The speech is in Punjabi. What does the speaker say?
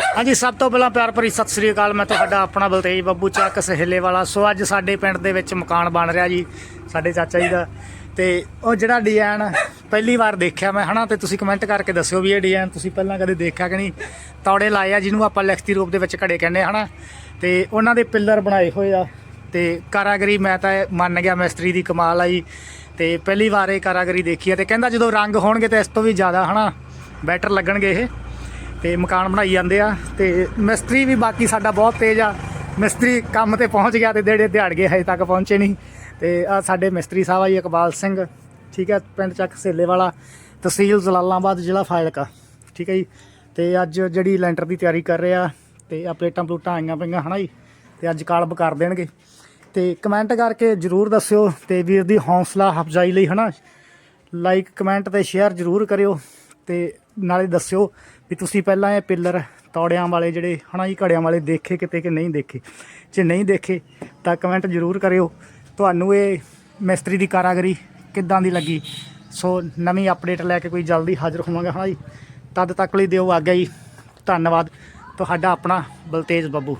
ਹਾਂਜੀ, ਸਭ ਤੋਂ ਪਹਿਲਾਂ ਪਿਆਰ ਭਰੀ ਸਤਿ ਸ੍ਰੀ ਅਕਾਲ। ਮੈਂ ਤੁਹਾਡਾ ਆਪਣਾ ਬਲਤੇਜ ਬੱਬੂ ਚੱਕ ਸਹੇਲੇ ਵਾਲਾ। ਸੋ ਅੱਜ ਸਾਡੇ ਪਿੰਡ ਦੇ ਵਿੱਚ ਮਕਾਨ ਬਣ ਰਿਹਾ ਜੀ, ਸਾਡੇ ਚਾਚਾ ਜੀ ਦਾ। ਤੇ ਉਹ ਜਿਹੜਾ ਡਿਜ਼ਾਈਨ ਪਹਿਲੀ ਵਾਰ ਦੇਖਿਆ ਮੈਂ, ਹਨਾ? ਤੇ ਤੁਸੀਂ ਕਮੈਂਟ ਕਰਕੇ ਦੱਸਿਓ ਵੀ ਇਹ ਡਿਜ਼ਾਈਨ ਤੁਸੀਂ ਪਹਿਲਾਂ ਕਦੇ ਦੇਖਿਆ ਕਿ ਨਹੀਂ? ਤੌੜੇ ਲਾਏ ਆ, ਜਿਹਨੂੰ ਆਪਾਂ ਲਿਖਤੀ ਰੂਪ ਦੇ ਵਿੱਚ ਘੜੇ ਕਹਿੰਦੇ ਆ, ਹਨਾ? ਤੇ ਉਹਨਾਂ ਦੇ ਪਿੱਲਰ ਬਣਾਏ ਹੋਏ ਆ। ਤੇ ਕਾਰਾਗਰੀ ਮੈਂ ਤਾਂ ਮੰਨ ਗਿਆ ਮਿਸਤਰੀ ਦੀ ਕਮਾਲ ਆ ਜੀ। ਤੇ ਪਹਿਲੀ ਵਾਰ ਇਹ ਕਾਰਾਗਰੀ ਦੇਖੀ ਆ। ਤੇ ਕਹਿੰਦਾ ਜਦੋਂ ਰੰਗ ਹੋਣਗੇ ਤੇ ਇਸ ਤੋਂ ਵੀ ਜ਼ਿਆਦਾ, ਹਨਾ? ਬੈਟਰ ਲੱਗਣਗੇ ਇਹ। ਤੇ ਮਕਾਨ ਬਣਾਈ ਜਾਂਦੇ ਆ ਤੇ ਮਿਸਤਰੀ ਵੀ ਬਾਕੀ ਸਾਡਾ ਬਹੁਤ ਤੇਜ਼ ਆ। ਮਿਸਤਰੀ ਕੰਮ ਤੇ ਪਹੁੰਚ ਗਿਆ ਤੇ ਜਿਹੜੇ ਦਿਹਾੜ ਗਏ ਹਜੇ ਤੱਕ ਪਹੁੰਚੇ ਨਹੀਂ। ਤੇ ਆ ਸਾਡੇ ਮਿਸਤਰੀ ਸਾਹਿਬ ਆ ਜੀ, ਇਕਬਾਲ ਸਿੰਘ। ਠੀਕ ਹੈ ਪਿੰਡ ਚੱਕ ਸੇਲੇ ਵਾਲਾ ਤਹਿਸੀਲ ਜਲਾਲਾਬਾਦ, ਜ਼ਿਲ੍ਹਾ ਫਾਜ਼ਿਲਕਾ। ਠੀਕ ਹੈ ਜੀ। ਤੇ ਅੱਜ ਜਿਹੜੀ ਲੈਂਟਰ ਦੀ ਤਿਆਰੀ ਕਰ ਰਹੇ ਆ ਤੇ ਆ ਪਲੇਟਾਂ ਪਲੂਟਾਂ ਆਈਆਂ ਪਈਆਂ, ਹਨਾ ਜੀ? ਤੇ ਅੱਜ ਕਾਲਬ ਕਰ ਦੇਣਗੇ। ਤੇ ਕਮੈਂਟ ਕਰਕੇ ਜਰੂਰ ਦੱਸਿਓ ਤੇ ਵੀਰ ਦੀ ਹੌਸਲਾ ਅਫਜ਼ਾਈ ਲਈ, ਹਨਾ? ਲਾਈਕ ਕਮੈਂਟ ਤੇ ਸ਼ੇਅਰ ਜਰੂਰ ਕਰਿਓ। ਤੇ ਨਾਲੇ ਦੱਸਿਓ ਵੀ ਤੁਸੀਂ ਪਹਿਲਾਂ ਇਹ ਪਿੱਲਰ ਤੌੜਿਆਂ ਵਾਲੇ ਜਿਹੜੇ, ਹਨਾ ਜੀ, ਘੜਿਆਂ ਵਾਲੇ ਦੇਖੇ ਕਿਤੇ ਕਿ ਨਹੀਂ ਦੇਖੇ? ਜੇ ਨਹੀਂ ਦੇਖੇ, ਤਾਂ ਕਮੈਂਟ ਜਰੂਰ ਕਰਿਓ। ਤੁਹਾਨੂੰ ਇਹ ਮਿਸਤਰੀ ਦੀ ਕਾਰਾਗਰੀ ਕਿੱਦਾਂ ਦੀ ਲੱਗੀ? ਸੋ ਨਵੀਂ ਅਪਡੇਟ ਲੈ ਕੇ ਕੋਈ ਜਲਦੀ ਹਾਜ਼ਰ ਹੋਵਾਂਗਾ, ਹਨਾ ਜੀ? ਤਦ ਤੱਕ ਲਈ ਦਿਓ ਆਗਿਆ ਜੀ। ਧੰਨਵਾਦ। ਤੁਹਾਡਾ ਆਪਣਾ ਬਲਤੇਜ ਬੱਬੂ।